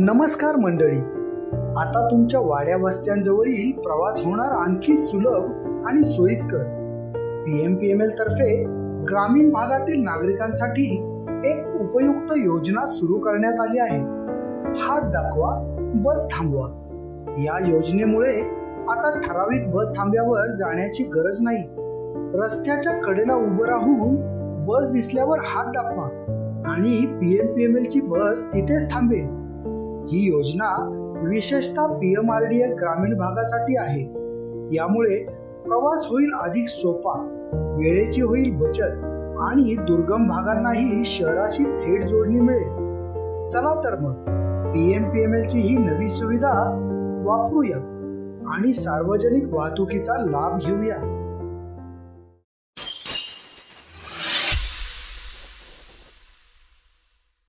नमस्कार मंडळी. आता तुमच्या वाड्या वस्त्यांजवळील प्रवास होणार आणखी सुलभ आणि सोयीस्कर. P M P M L तर्फे ग्रामीण भागातील नागरिकांसाठी एक उपयुक्त योजना सुरू करण्यात आली आहे. हात दाखवा बस थांबवा. या योजनेमुळे आता ठराविक बस थांब्यावर जाण्याची गरज नाही. रस्त्याच्या कडेला उभं राहून बस दिसल्यावर हात दाखवा आणि पी एम पी एम एलची बस तिथेच थांबेल. ही योजना विशेषतः P M R D A ग्रामीण भागासाठी आहे. यामुळे प्रवास होईल अधिक सोपा वेळेची होईल बचत आणि दुर्गम भागांनाही शहराशी थेट जोडणी मिळेल. चला तर मग P M P M L ची ही नवी सुविधा वापरूया आणि सार्वजनिक वाहतुकीचा लाभ घेऊया.